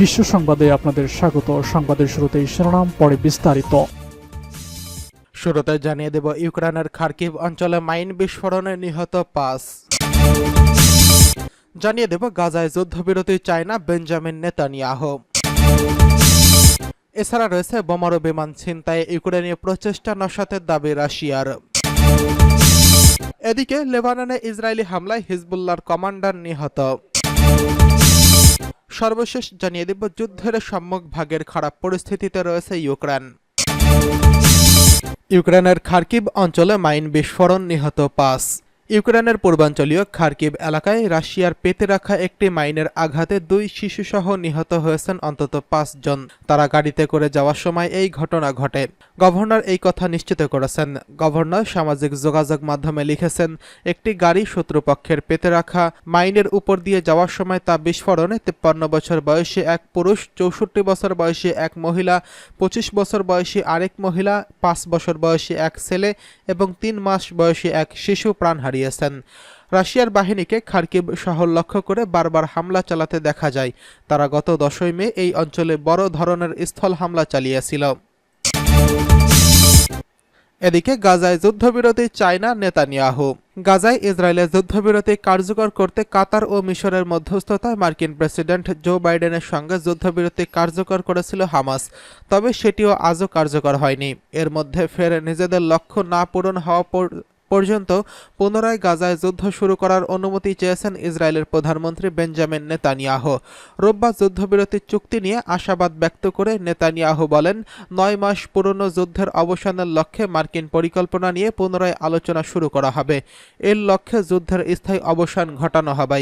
বিশ্ব সংবাদে আপনাদের স্বাগত। সংবাদের শুরুতেই শিরোনাম, পরে বিস্তারিত। শুরুতে জানিয়ে দেব, ইউক্রেনের খার্কিভ অঞ্চলে মাইন বিস্ফোরণে নিহত পাঁচ। জানিয়ে দেব, গাজায় যুদ্ধবিরতি চায় না বেঞ্জামিন নেতানিয়াহ। এছাড়া রয়েছে বোমারু বিমান ছিনতাই, ইউক্রেনীয় প্রচেষ্টা নসাতের দাবি রাশিয়ার। এদিকে লেবাননে ইসরায়েলি হামলায় হিজবুল্লাহর কমান্ডার নিহত। সর্বশেষ জানিয়ে দেব, যুদ্ধের সম্মুখ ভাগের খারাপ পরিস্থিতিতে রয়েছে ইউক্রেন। ইউক্রেনের খার্কিব অঞ্চলে মাইন বিস্ফোরণ নিহত পাঁচ। ইউক্রেনের পূর্বাঞ্চলীয় খার্কিভ এলাকায় রাশিয়ার পেতে রাখা একটি মাইনের আঘাতে দুই শিশুসহ নিহত হয়েছেন অন্তত পাঁচজন। তারা গাড়িতে করে যাওয়ার সময় এই ঘটনা ঘটে। গভর্নর এই কথা নিশ্চিত করেছেন। গভর্নর সামাজিক যোগাযোগ মাধ্যমে লিখেছেন, একটি গাড়ি শত্রুপক্ষের পেতে রাখা মাইনের উপর দিয়ে যাওয়ার সময় তা বিস্ফোরণে তিপ্পান্ন বছর বয়সী এক পুরুষ, চৌষট্টি বছর বয়সী এক মহিলা, পঁচিশ বছর বয়সী আরেক মহিলা, পাঁচ বছর বয়সী এক ছেলে এবং তিন মাস বয়সী এক শিশু প্রাণ হারিয়েছেন রাশিয়ার বাহিনীকে খার্কিব শহর লক্ষ্য করে বারবার হামলা চালাতে দেখা যায়। তারা গত দশই মে এই অঞ্চলে বড় ধরনের স্থল হামলা চালিয়েছিল। এদিকে গাজায় যুদ্ধবিরতি চায় না নেতানিয়াহু। গাজায় ইসরায়েলের যুদ্ধবিরতি কার্যকর করতে কাতার ও মিশরের মধ্যস্থতায় মার্কিন প্রেসিডেন্ট জো বাইডেনের সঙ্গে যুদ্ধবিরতি কার্যকর করেছিল হামাস, তবে সেটিও আজও কার্যকর হয়নি। এর মধ্যে ফের নিজেদের লক্ষ্য না পূরণ হওয়া পর্যন্ত পুনরায় গাজায় যুদ্ধ শুরু করার অনুমতি চেয়েছেন ইসরায়েলের প্রধানমন্ত্রী বেঞ্জামিন নেতানিয়াহ। রোববার যুদ্ধবিরতির চুক্তি নিয়ে আশাবাদ ব্যক্ত করে নেতানিয়াহু বলেন, নয় মাস পুরনো যুদ্ধের অবসানের লক্ষ্যে মার্কিন পরিকল্পনা নিয়ে পুনরায় আলোচনা শুরু করা হবে। এর লক্ষ্যে যুদ্ধের স্থায়ী অবসান ঘটানো হবে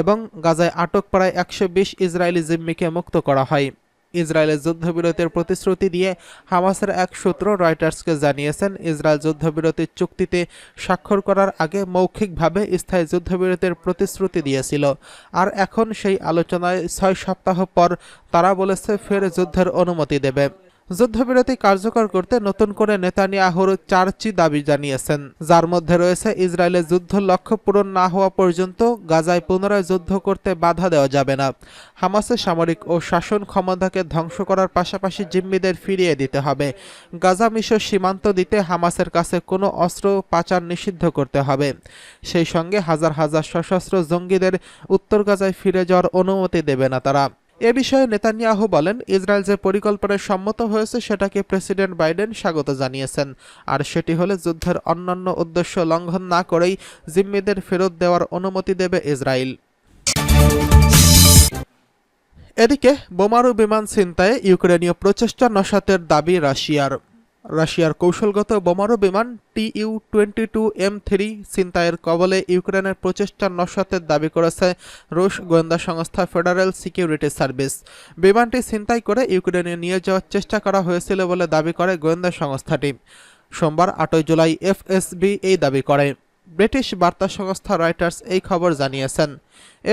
এবং গাজায় আটক প্রায় একশো বিশ ইসরায়েলি জিম্মিকে মুক্ত করা হয়। ইসরায়েলের যুদ্ধবিরতির প্রতিশ্রুতি দিয়ে হামাসের এক সূত্র রয়টার্সকে জানিয়েছেন, ইসরায়েল যুদ্ধবিরতির চুক্তিতে স্বাক্ষর করার আগে মৌখিকভাবে স্থায়ী যুদ্ধবিরতির প্রতিশ্রুতি দিয়েছিল। আর এখন সেই আলোচনায় ছয় সপ্তাহ পর তারা বলেছে ফের যুদ্ধের অনুমতি দেবে। যুদ্ধবিরতি কার্যকর করতে নতুন করে নেতানিয়াহুর চারটি দাবি জানিয়েছেন। যার মধ্যে রয়েছে ইসরায়েলের যুদ্ধ লক্ষ্য পূরণ না হওয়া পর্যন্ত গাজায় পুনরায় যুদ্ধ করতে বাধা দেওয়া যাবে না। হামাসের সামরিক ও শাসন ক্ষমতাকে ধ্বংস করার পাশাপাশি জিম্মিদের ফিরিয়ে দিতে হবে। গাজা মিশর সীমান্ত দিতে হামাসের কাছে কোনো অস্ত্র পাচার নিষিদ্ধ করতে হবে। সেই সঙ্গে হাজার হাজার সশস্ত্র জঙ্গিদের উত্তর গাজায় ফিরে যাওয়ার অনুমতি দেবে না তারা। এ বিষয়ে নেতানিয়াহু বলেন, ইসরায়েল যে পরিকল্পনায় সম্মত হয়েছে সেটাকে প্রেসিডেন্ট বাইডেন স্বাগত জানিয়েছেন। আর সেটি হলে যুদ্ধের অন্যান্য উদ্দেশ্য লঙ্ঘন না করেই জিম্মিদের ফেরত দেওয়ার অনুমতি দেবে ইসরায়েল। এদিকে বোমারু বিমান ছিনতায়ে ইউক্রেনীয় প্রচেষ্টা নসাতের দাবি রাশিয়ার। রাশিয়ার কৌশলগত বোমারু বিমান TU twenty two M three ছিনতাইয়ের কবলে ইউক্রেনের প্রচেষ্টা নস্বাতের দাবি করেছে রুশ গোয়েন্দা সংস্থা ফেডারেল সিকিউরিটি সার্ভিস। বিমানটি ছিনতাই করে ইউক্রেনে নিয়ে যাওয়ার চেষ্টা করা হয়েছিল বলে দাবি করে গোয়েন্দা সংস্থাটি। সোমবার আটই জুলাই এফএসবি এই দাবি করে। ব্রিটিশ বার্তা সংস্থা রয়টার্স এই খবর জানিয়েছেন।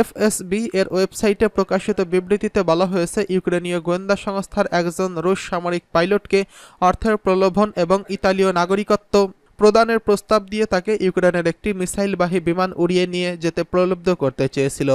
এফএসবি এর ওয়েবসাইটে প্রকাশিত বিবৃতিতে বলা হয়েছে, ইউক্রেনীয় গোয়েন্দা সংস্থার একজন রুশ সামরিক পাইলটকে অর্থের প্রলোভন এবং ইতালীয় নাগরিকত্ব প্রদানের প্রস্তাব দিয়ে তাকে ইউক্রেনের একটি মিসাইলবাহী বিমান উড়িয়ে নিয়ে যেতে প্রলুব্ধ করতে চেয়েছিল।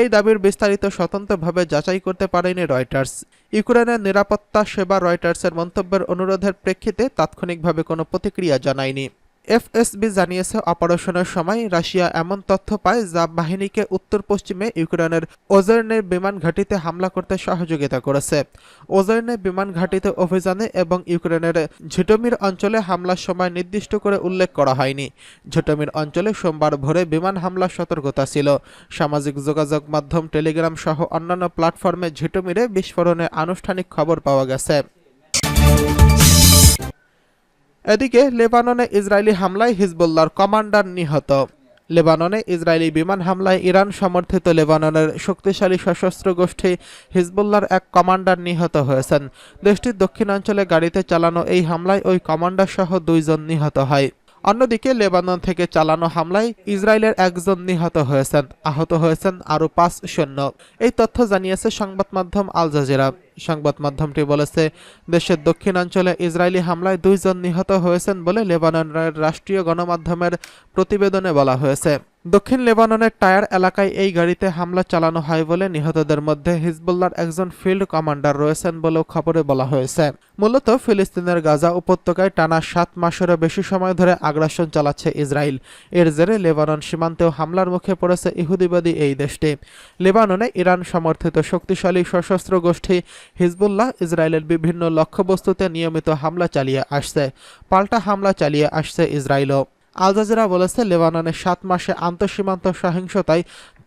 এই দাবির বিস্তারিত স্বতন্ত্রভাবে যাচাই করতে পারেনি রয়টার্স। ইউক্রেনের নিরাপত্তা সেবা রয়টার্সের মন্তব্যের অনুরোধের প্রেক্ষিতে তাৎক্ষণিকভাবে কোনো প্রতিক্রিয়া জানায়নি। এফএসবি জানিয়েছে, অপারেশনের সময় রাশিয়া এমন তথ্য পায় যা বাহিনীকে উত্তর পশ্চিমে ইউক্রেনের ওজার্নের বিমান ঘাঁটিতে হামলা করতে সহযোগিতা করেছে। ওজার্নে বিমান ঘাঁটিতে অভিযানে এবং ইউক্রেনের ঝিটমির অঞ্চলে হামলার সময় নির্দিষ্ট করে উল্লেখ করা হয়নি। ঝিটমির অঞ্চলে সোমবার ভোরে বিমান হামলার সতর্কতা ছিল। সামাজিক যোগাযোগ মাধ্যম টেলিগ্রাম সহ অন্যান্য প্ল্যাটফর্মে ঝিটমিরে বিস্ফোরণের আনুষ্ঠানিক খবর পাওয়া গেছে। এদিকে লেবাননে ইসরায়েলি হামলায় হিজবুল্লাহর কমান্ডার নিহত। লেবাননে ইসরায়েলি বিমান হামলায় ইরান সমর্থিত লেবাননের শক্তিশালী সশস্ত্র গোষ্ঠী হিজবুল্লাহর এক কমান্ডার নিহত হয়েছেন। দেশটির দক্ষিণাঞ্চলে গাড়িতে চালানো এই হামলায় ওই কমান্ডার সহ দুইজন নিহত হয়। অন্যদিকে লেবানন থেকে চালানো হামলায় ইসরায়েলের একজন নিহত হয়েছেন। আহত হয়েছেন আরও পাঁচ সৈন্য। এই তথ্য জানিয়েছে সংবাদ মাধ্যম আল জাজিরা। সংবাদ মাধ্যমটি বলেছে, দেশের দক্ষিণাঞ্চলে ইসরায়েলি হামলায় দুইজন নিহত হয়েছেন বলে লেবাননের রাষ্ট্রীয় গণমাধ্যমের প্রতিবেদনে বলা হয়েছে। দক্ষিণ লেবাননের টায়ার এলাকায় এই গাড়িতে হামলা চালানো হয় বলে নিহতদের মধ্যে হিজবুল্লার একজন ফিল্ড কমান্ডার রয়েছেন বলেও খবরে বলা হয়েছে। মূলত ফিলিস্তিনের গাজা উপত্যকায় টানা সাত মাসেরও বেশি সময় ধরে আগ্রাসন চালাচ্ছে ইসরায়েল। এর জেরে লেবানন সীমান্তেও হামলার মুখে পড়েছে ইহুদিবাদী এই দেশটি। লেবাননে ইরান সমর্থিত শক্তিশালী সশস্ত্র গোষ্ঠী হিজবুল্লাহ ইসরায়েলের বিভিন্ন লক্ষ্যবস্তুতে নিয়মিত হামলা চালিয়ে আসছে। পাল্টা হামলা চালিয়ে আসছে ইসরায়েলও। আল জাজিরা বলেছে লেবাননের সাত মাসে আন্তঃসীমান্ত সহিংসতায়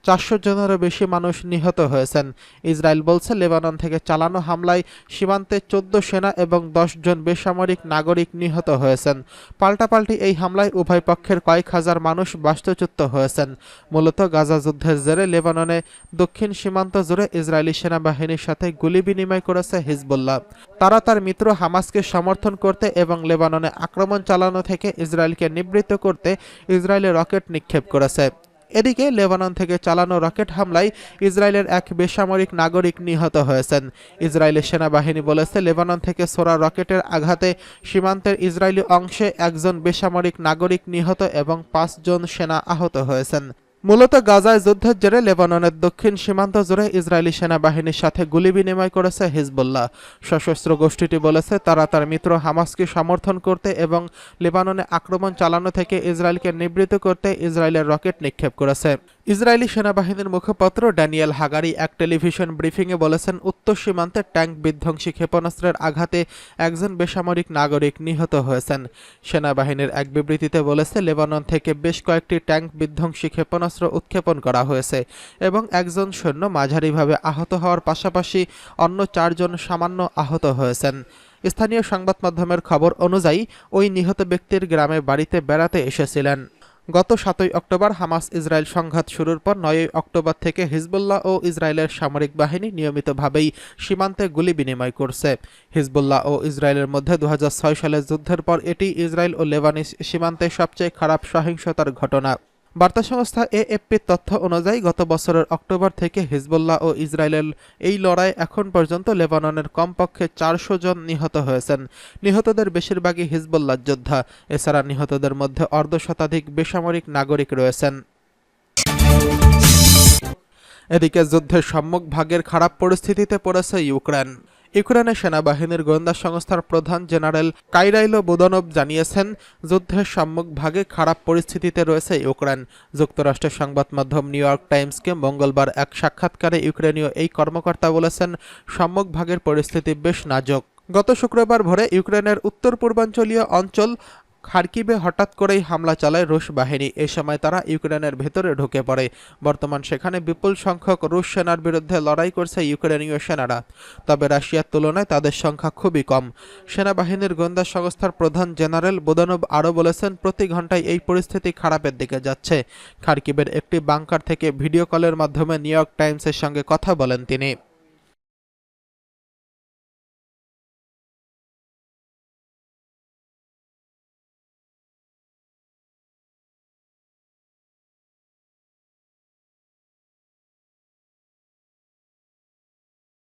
চারশো জনেরও বেশি মানুষ নিহত হয়েছেন। ইসরায়েল বলছে, লেবানন থেকে চালানো হামলায় সীমান্তে চোদ্দ সেনা এবং দশ জন বেসামরিক নাগরিক নিহত হয়েছেন। পাল্টাপাল্টি এই হামলায় উভয় পক্ষের কয়েক হাজার মানুষ বাস্তুচ্যুত হয়েছেন। মূলত গাজা যুদ্ধের জেরে লেবাননে দক্ষিণ সীমান্ত জুড়ে ইসরায়েলি সেনাবাহিনীর সাথে গুলি বিনিময় করেছে হিজবুল্লাহ। তারা তার মিত্র হামাসকে সমর্থন করতে এবং লেবাননে আক্রমণ চালানো থেকে ইসরায়েলকে নিবৃত্ত করতে ইসরায়েলে রকেট নিক্ষেপ করেছে। এদিকে লেবানন থেকে চালানো রকেট হামলায় ইসরায়েলের এক বেসামরিক নাগরিক নিহত হয়েছেন। ইসরায়েলের সেনাবাহিনী বলেছে, লেবানন থেকে সোরা রকেটের আঘাতে সীমান্তের ইসরায়েলি অংশে একজন বেসামরিক নাগরিক নিহত এবং পাঁচজন সেনা আহত হয়েছেন। মূলত গাজায় যুদ্ধের জেরে লেবাননের দক্ষিণ সীমান্ত জুড়ে ইসরায়েলি সেনাবাহিনীর সাথে গুলি বিনিময় করেছে হিজবুল্লাহ। সশস্ত্র গোষ্ঠীটি বলেছে, তারা তার মিত্র হামাসকে সমর্থন করতে এবং লেবাননে আক্রমণ চালানো থেকে ইসরায়েলকে নিবৃত্ত করতে ইসরায়েলের রকেট নিক্ষেপ করেছে। ইসরায়েলি সেনাবাহিনীর মুখপাত্র ড্যানিয়েল হাগারি এক টেলিভিশন ব্রিফিংয়ে বলেছেন, উত্তর সীমান্তে ট্যাঙ্ক বিধ্বংসী ক্ষেপণাস্ত্রের আঘাতে একজন বেসামরিক নাগরিক নিহত হয়েছেন। সেনাবাহিনীর এক বিবৃতিতে বলেছে, লেবানন থেকে বেশ কয়েকটি ট্যাঙ্ক বিধ্বংসী ক্ষেপণাস্ত্র উৎক্ষেপণ করা হয়েছে এবং একজন সৈন্য মাঝারিভাবে আহত হওয়ার পাশাপাশি অন্য চারজন সামান্য আহত হয়েছেন। স্থানীয় সংবাদ মাধ্যমের খবর অনুযায়ী, ওই নিহত ব্যক্তির গ্রামে বাড়িতে বেড়াতে এসেছিলেন। গত সাতই অক্টোবর হামাস ইসরায়েল সংঘাত শুরুর পর নয়ই অক্টোবর থেকে হিজবুল্লাহ ও ইসরায়েলের সামরিক বাহিনী নিয়মিতভাবেই সীমান্তে গুলি বিনিময় করছে। হিজবুল্লাহ ও ইসরায়েলের মধ্যে দু হাজার ছয় সালের যুদ্ধের পর এটি ইসরায়েল ও লেবানিস সীমান্তে সবচেয়ে খারাপ সহিংসতার ঘটনা। বার্তা সংস্থা এএফপির তথ্য অনুযায়ী, গত বছরের অক্টোবর থেকে হিজবুল্লাহ ও ইসরায়েলের এই লড়াই এখন পর্যন্ত লেবাননের কমপক্ষে চারশো জন নিহত হয়েছেন। নিহতদের বেশিরভাগই হিজবুল্লাহ যোদ্ধা। এছাড়া নিহতদের মধ্যে অর্ধশতাধিক বেসামরিক নাগরিক রয়েছেন। এদিকে যুদ্ধের সম্মুখ ভাগের খারাপ পরিস্থিতিতে পড়েছে ইউক্রেন। ইউক্রেনের সেনাবাহিনীর গোয়েন্দা সংস্থার প্রধান জেনারেল কাইরাইলো বোদানব জানিয়েছেন, যুদ্ধের সম্মুখ ভাগে খারাপ পরিস্থিতিতে রয়েছে ইউক্রেন। যুক্তরাষ্ট্রের সংবাদ মাধ্যম নিউ ইয়র্ক টাইমসকে মঙ্গলবার এক সাক্ষাৎকারে ইউক্রেনীয় এই কর্মকর্তা বলেছেন সম্মুখ ভাগের পরিস্থিতি বেশ নাজক। গত শুক্রবার ভোরে ইউক্রেনের উত্তর পূর্বাঞ্চলীয় অঞ্চল খার্কিবে হঠাৎ করেই হামলা চালায় রুশ বাহিনী। এ সময় তারা ইউক্রেনের ভেতরে ঢুকে পড়ে। বর্তমান সেখানে বিপুল সংখ্যক রুশ সেনার বিরুদ্ধে লড়াই করছে ইউক্রেনীয় সেনারা। তবে রাশিয়ার তুলনায় তাদের সংখ্যা খুবই কম। সেনাবাহিনীর গোয়েন্দা সংস্থার প্রধান জেনারেল বোদানব আরও বলেছেন, প্রতি ঘন্টায় এই পরিস্থিতি খারাপের দিকে যাচ্ছে। খার্কিবের একটি বাংকার থেকে ভিডিও কলের মাধ্যমে নিউ ইয়র্ক টাইমসের সঙ্গে কথা বলেন তিনি।